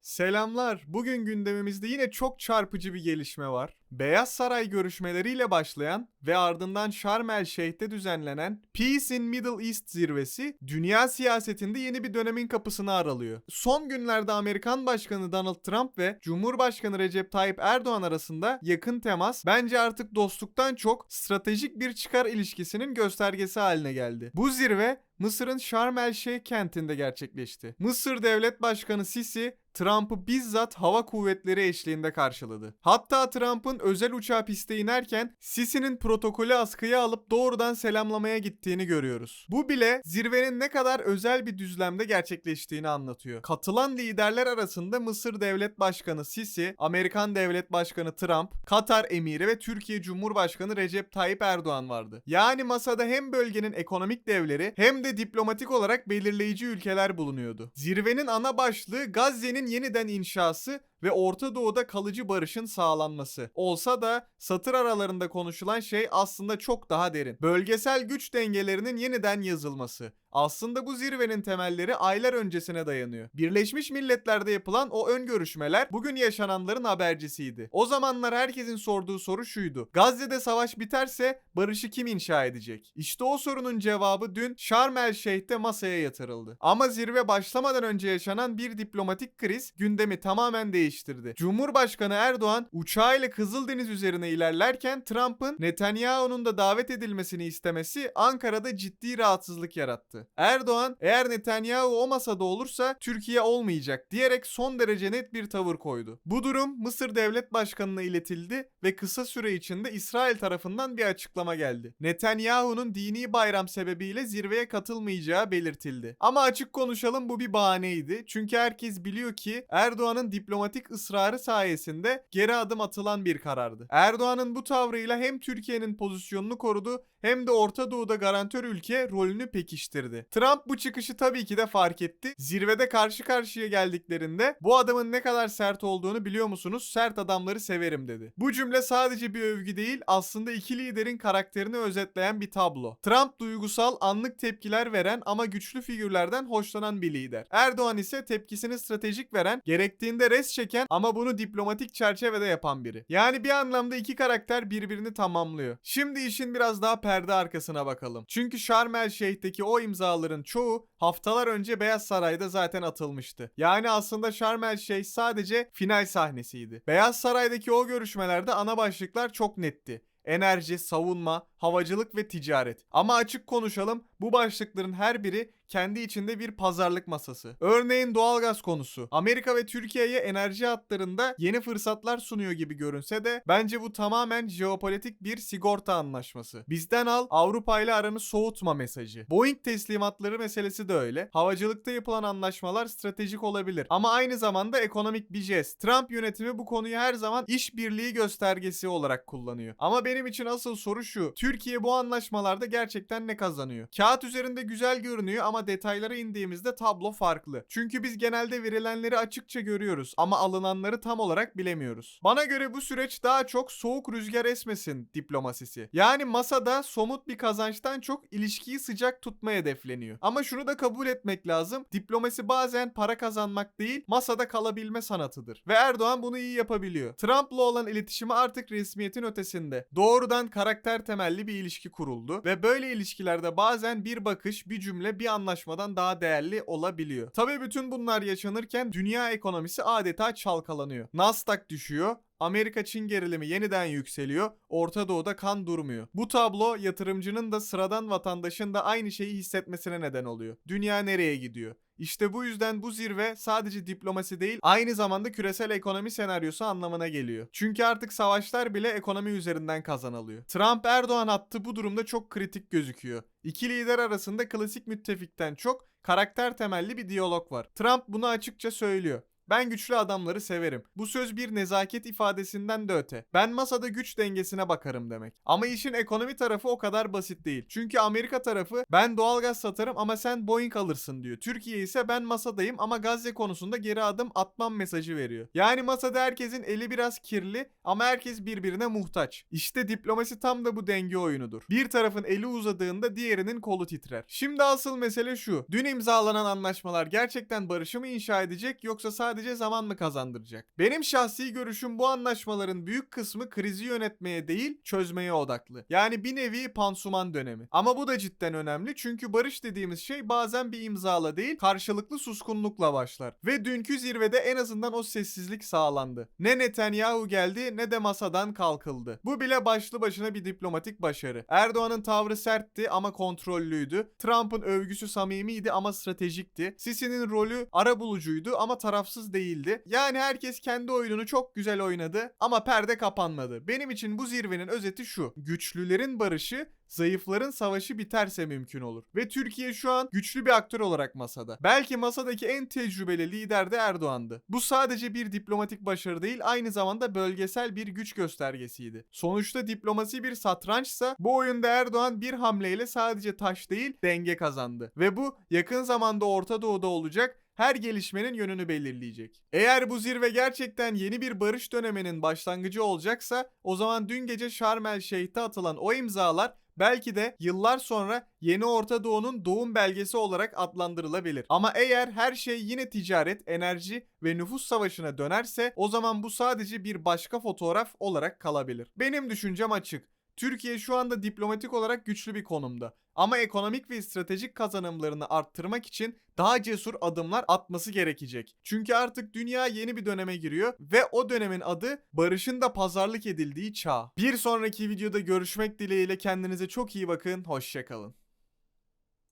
Selamlar. Bugün gündemimizde yine çok çarpıcı bir gelişme var. Beyaz Saray görüşmeleriyle başlayan ve ardından Şarm El Şeyh'te düzenlenen Peace in Middle East zirvesi dünya siyasetinde yeni bir dönemin kapısını aralıyor. Son günlerde Amerikan Başkanı Donald Trump ve Cumhurbaşkanı Recep Tayyip Erdoğan arasında yakın temas bence artık dostluktan çok stratejik bir çıkar ilişkisinin göstergesi haline geldi. Bu zirve Mısır'ın Şarm El Şeyh kentinde gerçekleşti. Mısır Devlet Başkanı Sisi Trump'ı bizzat hava kuvvetleri eşliğinde karşıladı. Hatta Trump'ın özel uçağı piste inerken Sisi'nin protokolü askıya alıp doğrudan selamlamaya gittiğini görüyoruz. Bu bile zirvenin ne kadar özel bir düzlemde gerçekleştiğini anlatıyor. Katılan liderler arasında Mısır Devlet Başkanı Sisi, Amerikan Devlet Başkanı Trump, Katar Emiri ve Türkiye Cumhurbaşkanı Recep Tayyip Erdoğan vardı. Yani masada hem bölgenin ekonomik devleri hem de diplomatik olarak belirleyici ülkeler bulunuyordu. Zirvenin ana başlığı Gazze'nin yeniden inşası ve Orta Doğu'da kalıcı barışın sağlanması. Olsa da satır aralarında konuşulan şey aslında çok daha derin. Bölgesel güç dengelerinin yeniden yazılması. Aslında bu zirvenin temelleri aylar öncesine dayanıyor. Birleşmiş Milletler'de yapılan o ön görüşmeler bugün yaşananların habercisiydi. O zamanlar herkesin sorduğu soru şuydu. Gazze'de savaş biterse barışı kim inşa edecek? İşte o sorunun cevabı dün Şarm El Şeyh'te masaya yatırıldı. Ama zirve başlamadan önce yaşanan bir diplomatik kriz gündemi tamamen değiştirdi. Cumhurbaşkanı Erdoğan uçağıyla Kızıldeniz üzerine ilerlerken Trump'ın Netanyahu'nun da davet edilmesini istemesi Ankara'da ciddi rahatsızlık yarattı. Erdoğan eğer Netanyahu o masada olursa Türkiye olmayacak diyerek son derece net bir tavır koydu. Bu durum Mısır Devlet Başkanı'na iletildi ve kısa süre içinde İsrail tarafından bir açıklama geldi. Netanyahu'nun dini bayram sebebiyle zirveye katılmayacağı belirtildi. Ama açık konuşalım bu bir bahaneydi. Çünkü herkes biliyor ki Erdoğan'ın diplomatik ısrarı sayesinde geri adım atılan bir karardı. Erdoğan'ın bu tavrıyla hem Türkiye'nin pozisyonunu korudu hem de Orta Doğu'da garantör ülke rolünü pekiştirdi. Trump bu çıkışı tabii ki de fark etti. Zirvede karşı karşıya geldiklerinde bu adamın ne kadar sert olduğunu biliyor musunuz? Sert adamları severim dedi. Bu cümle sadece bir övgü değil aslında iki liderin karakterini özetleyen bir tablo. Trump duygusal anlık tepkiler veren ama güçlü figürlerden hoşlanan bir lider. Erdoğan ise tepkisini stratejik veren, gerektiğinde res çeken ama bunu diplomatik çerçevede yapan biri. Yani bir anlamda iki karakter birbirini tamamlıyor. Şimdi işin biraz daha perde arkasına bakalım. Çünkü Şarm El Şeyh'teki o imzaların çoğu haftalar önce Beyaz Saray'da zaten atılmıştı. Yani aslında Şarm El Şeyh sadece final sahnesiydi. Beyaz Saray'daki o görüşmelerde ana başlıklar çok netti enerji, savunma, havacılık ve ticaret. Ama açık konuşalım bu başlıkların her biri kendi içinde bir pazarlık masası. Örneğin doğalgaz konusu. Amerika ve Türkiye'ye enerji hatlarında yeni fırsatlar sunuyor gibi görünse de bence bu tamamen jeopolitik bir sigorta anlaşması. Bizden al Avrupa ile aranı soğutma mesajı. Boeing teslimatları meselesi de öyle. Havacılıkta yapılan anlaşmalar stratejik olabilir ama aynı zamanda ekonomik bir jest. Trump yönetimi bu konuyu her zaman işbirliği göstergesi olarak kullanıyor. Ama benim için asıl soru şu. Türkiye bu anlaşmalarda gerçekten ne kazanıyor? Kağıt üzerinde güzel görünüyor ama detaylara indiğimizde tablo farklı. Çünkü biz genelde verilenleri açıkça görüyoruz ama alınanları tam olarak bilemiyoruz. Bana göre bu süreç daha çok soğuk rüzgar esmesin diplomasisi. Yani masada somut bir kazançtan çok ilişkiyi sıcak tutma hedefleniyor. Ama şunu da kabul etmek lazım. Diplomasi bazen para kazanmak değil, masada kalabilme sanatıdır. Ve Erdoğan bunu iyi yapabiliyor. Trump'la olan iletişimi artık resmiyetin ötesinde. Doğrudan karakter temelli bir ilişki kuruldu ve böyle ilişkilerde bazen bir bakış, bir cümle, bir anlaşmadan daha değerli olabiliyor. Tabii bütün bunlar yaşanırken dünya ekonomisi adeta çalkalanıyor. Nasdaq düşüyor, Amerika-Çin gerilimi yeniden yükseliyor, Orta Doğu'da kan durmuyor. Bu tablo yatırımcının da sıradan vatandaşın da aynı şeyi hissetmesine neden oluyor. Dünya nereye gidiyor? İşte bu yüzden bu zirve sadece diplomasi değil, aynı zamanda küresel ekonomi senaryosu anlamına geliyor. Çünkü artık savaşlar bile ekonomi üzerinden kazanılıyor. Trump Erdoğan hattı bu durumda çok kritik gözüküyor. İki lider arasında klasik müttefikten çok karakter temelli bir diyalog var. Trump bunu açıkça söylüyor. Ben güçlü adamları severim. Bu söz bir nezaket ifadesinden de öte. Ben masada güç dengesine bakarım demek. Ama işin ekonomi tarafı o kadar basit değil. Çünkü Amerika tarafı ben doğalgaz satarım ama sen Boeing alırsın diyor. Türkiye ise ben masadayım ama Gazze konusunda geri adım atmam mesajı veriyor. Yani masada herkesin eli biraz kirli ama herkes birbirine muhtaç. İşte diplomasi tam da bu denge oyunudur. Bir tarafın eli uzadığında diğerinin kolu titrer. Şimdi asıl mesele şu. Dün imzalanan anlaşmalar gerçekten barışı mı inşa edecek yoksa sadece sadece zaman mı kazandıracak? Benim şahsi görüşüm bu anlaşmaların büyük kısmı krizi yönetmeye değil çözmeye odaklı. Yani bir nevi pansuman dönemi. Ama bu da cidden önemli çünkü barış dediğimiz şey bazen bir imzala değil karşılıklı suskunlukla başlar. Ve dünkü zirvede en azından o sessizlik sağlandı. Ne Netanyahu geldi ne de masadan kalkıldı. Bu bile başlı başına bir diplomatik başarı. Erdoğan'ın tavrı sertti ama kontrollüydü. Trump'ın övgüsü samimiydi ama stratejikti. Sisi'nin rolü ara bulucuydu ama tarafsız değildi. Yani herkes kendi oyununu çok güzel oynadı ama perde kapanmadı. Benim için bu zirvenin özeti şu. Güçlülerin barışı zayıfların savaşı biterse mümkün olur. Ve Türkiye şu an güçlü bir aktör olarak masada. Belki masadaki en tecrübeli lider de Erdoğan'dı. Bu sadece bir diplomatik başarı değil, aynı zamanda bölgesel bir güç göstergesiydi. Sonuçta diplomasi bir satrançsa bu oyunda Erdoğan bir hamleyle sadece taş değil denge kazandı. Ve bu yakın zamanda Orta Doğu'da olacak her gelişmenin yönünü belirleyecek. Eğer bu zirve gerçekten yeni bir barış döneminin başlangıcı olacaksa o zaman dün gece Şarm El Şeyh'te atılan o imzalar belki de yıllar sonra yeni Orta Doğu'nun doğum belgesi olarak adlandırılabilir. Ama eğer her şey yine ticaret, enerji ve nüfus savaşına dönerse o zaman bu sadece bir başka fotoğraf olarak kalabilir. Benim düşüncem açık. Türkiye şu anda diplomatik olarak güçlü bir konumda. Ama ekonomik ve stratejik kazanımlarını arttırmak için daha cesur adımlar atması gerekecek. Çünkü artık dünya yeni bir döneme giriyor ve o dönemin adı barışın da pazarlık edildiği çağ. Bir sonraki videoda görüşmek dileğiyle kendinize çok iyi bakın. Hoşçakalın.